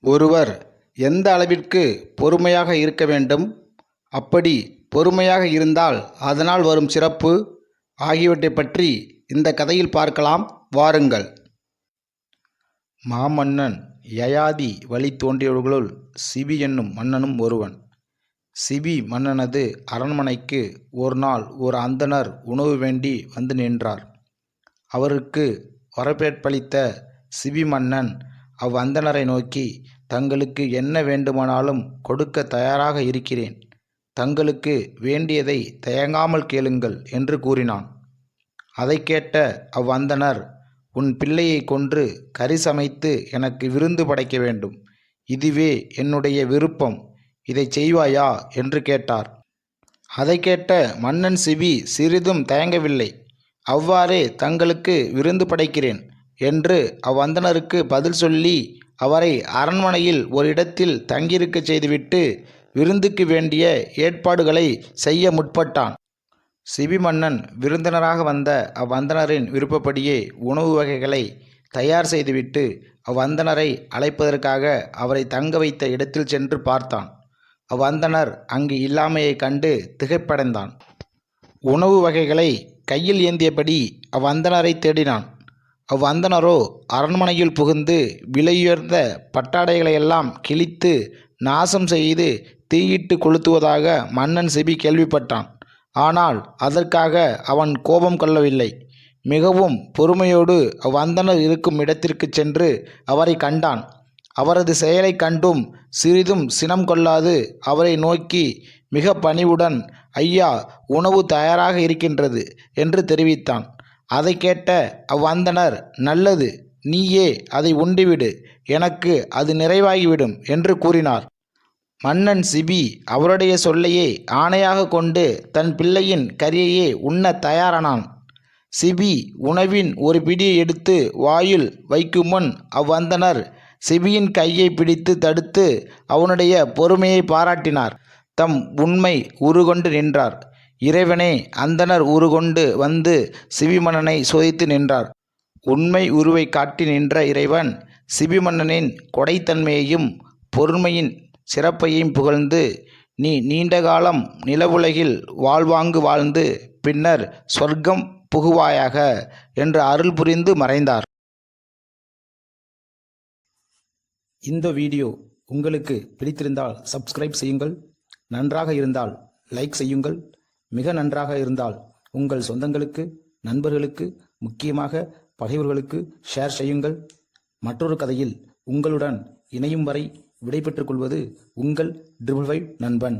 ஒருவர் எந்த அளவிற்கு பொறுமையாக இருக்க வேண்டும் அப்படி பொறுமையாக இருந்தால் அதனால் வரும் சிறப்பு ஆகியவற்றைப் பற்றி இந்த கதையில் பார்க்கலாம். வாருங்கள். மாமன்னன் யயாதி வழி தோன்றியவர்களுள் சிபி என்னும் மன்னனும் ஒருவன். சிபி மன்னனது அரண்மனைக்கு ஒரு நாள் ஒரு அந்தணர் உணவு வேண்டி வந்து நின்றார். அவருக்கு வரவேற்பளித்த சிபி மன்னன் அவ்வந்தணரை நோக்கி தங்களுக்கு என்ன வேண்டுமானாலும் கொடுக்க தயாராக இருக்கிறேன். தங்களுக்கு வேண்டியதை தயங்காமல் கேளுங்கள் என்று கூறினான். அதை கேட்ட அவ்வந்தனர் உன் பிள்ளையை கொன்று கறி சமைத்து எனக்கு விருந்து படைக்க வேண்டும். இதுவே என்னுடைய விருப்பம். இதை செய்வாயா? என்று கேட்டார். அதை கேட்ட மன்னன் சிபி சிறிதும் தயங்கவில்லை. அவ்வாறே தங்களுக்கு விருந்து படைக்கிறேன். என்று அவ்வந்தனருக்கு பதில் சொல்லி அவரை அரண்மனையில் ஒரு இடத்தில் தங்கியிருக்கச் செய்துவிட்டு விருந்துக்கு வேண்டிய ஏற்பாடுகளை செய்ய முற்பட்டான். சிபி மன்னன் விருந்தினராக வந்த அவ்வந்தனரின் விருப்பப்படியே உணவு வகைகளை தயார் செய்துவிட்டு அவ்வந்தனரை அழைப்பதற்காக அவரை தங்க வைத்த இடத்தில் சென்று பார்த்தான். அவ்வந்தனர் அங்கு இல்லாமையைக் கண்டு திகைப்படைந்தான். உணவு வகைகளை கையில் ஏந்தியபடி அவ்வந்தனரை தேடினான். அவ்வந்தணரோ அரண்மனையில் புகுந்து விலையுயர்ந்த பட்டாடைகளையெல்லாம் கிழித்து நாசம் செய்து தீயிட்டு கொளுத்துவதாக மன்னன் செபி கேள்விப்பட்டான். ஆனால் அதற்காக அவன் கோபம் கொள்ளவில்லை. மிகவும் பொறுமையோடு அவ்வந்தனர் இருக்கும் இடத்திற்கு சென்று அவரை கண்டான். அவரது செயலைக் கண்டும் சிறிதும் சினம் கொள்ளாது அவரை நோக்கி மிக பணிவுடன் ஐயா உணவு தயாராக இருக்கின்றது என்று தெரிவித்தான். அதை கேட்ட அவ்வந்தனர் நல்லது நீயே அதை உண்டுவிடு எனக்கு அது நிறைவாகிவிடும் என்று கூறினார். மன்னன் சிபி அவருடைய சொல்லையே ஆணையாக கொண்டு தன் பிள்ளையின் கரியையே உண்ணத் தயாரானான். சிபி உணவின் ஒரு பிடியை எடுத்து வாயில் வைக்கும் முன் அவ்வந்தனர் சிபியின் கையை பிடித்து தடுத்து அவனுடைய பொறுமையை பாராட்டினார். தம் உண்மை உருகொண்டு நின்றார். இறைவனே அந்தணர் உருகொண்டு வந்து சிவிமன்னனை சோதித்து நின்றார். உண்மை உருவை காட்டி நின்ற இறைவன் சிபிமன்னனின் கொடைத்தன்மையையும் பொறுமையின் சிறப்பையும் புகழ்ந்து நீ நீண்ட காலம் நிலவுலகில் வாழ்வாங்கு வாழ்ந்து பின்னர் சொர்க்கம் புகுவாயாக என்று அருள் புரிந்து மறைந்தார். இந்த வீடியோ உங்களுக்கு பிடித்திருந்தால் சப்ஸ்கிரைப் செய்யுங்கள். நன்றாக இருந்தால் லைக் செய்யுங்கள். மிக நன்றாக இருந்தால் உங்கள் சொந்தங்களுக்கு நண்பர்களுக்கு முக்கியமாக பகைவர்களுக்கு ஷேர் செய்யுங்கள். மற்றொரு கதையில் உங்களுடன் இணையும் வரை விடைபெற்றுக் கொள்வது உங்கள் ட்ரிபிள் ஃபைவ் நண்பன்.